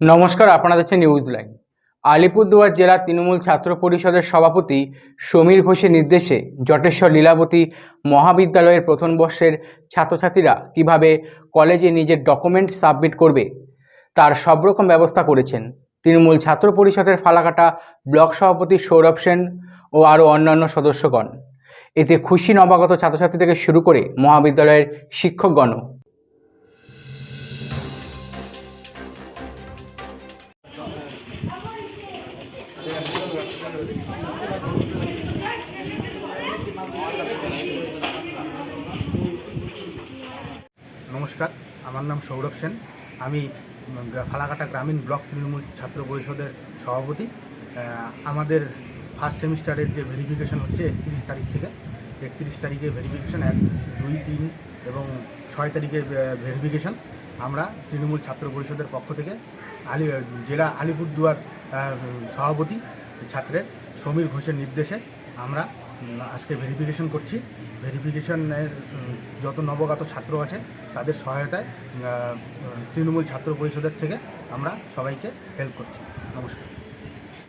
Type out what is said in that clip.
নমস্কার, আপনারা দেখছেন নিউজ লাইন আলিপুরদুয়ার জেলা তৃণমূল ছাত্র পরিষদের সভাপতি সমীর ঘোষের নির্দেশে জটেশ্বর লীলাবতী মহাবিদ্যালয়ের প্রথম বর্ষের ছাত্রছাত্রীরা কীভাবে কলেজে নিজের ডকুমেন্ট সাবমিট করবে, তার সব রকম ব্যবস্থা করেছেন তৃণমূল ছাত্র পরিষদের ফালাকাটা ব্লক সভাপতি সৌরভ সেন ও আরও অন্যান্য সদস্যগণ। এতে খুশি নবাগত ছাত্রছাত্রী থেকে শুরু করে মহাবিদ্যালয়ের শিক্ষকগণও। নমস্কার, আমার নাম সৌরভ সেন। আমি ফালাকাটা গ্রামীণ ব্লক তৃণমূল ছাত্র পরিষদের সভাপতি। আমাদের ফার্স্ট সেমিস্টারের যে ভেরিফিকেশন হচ্ছে একত্রিশ তারিখ থেকে। একত্রিশ তারিখে ভেরিফিকেশন এক, দুই, তিন এবং ছয় তারিখে ভেরিফিকেশন আমরা তৃণমূল ছাত্র পরিষদের পক্ষ থেকে আলি জেলা আলিপুরদুয়ার সভাপতি, ছাত্রের সমীর ঘোষের নির্দেশে আমরা আজকে ভেরিফিকেশন করছি। ভেরিফিকেশনের যত নবগত ছাত্র আছে, তাদের সহায়তায় তৃণমূল ছাত্র পরিষদের থেকে আমরা সবাইকে হেল্প করছি। নমস্কার।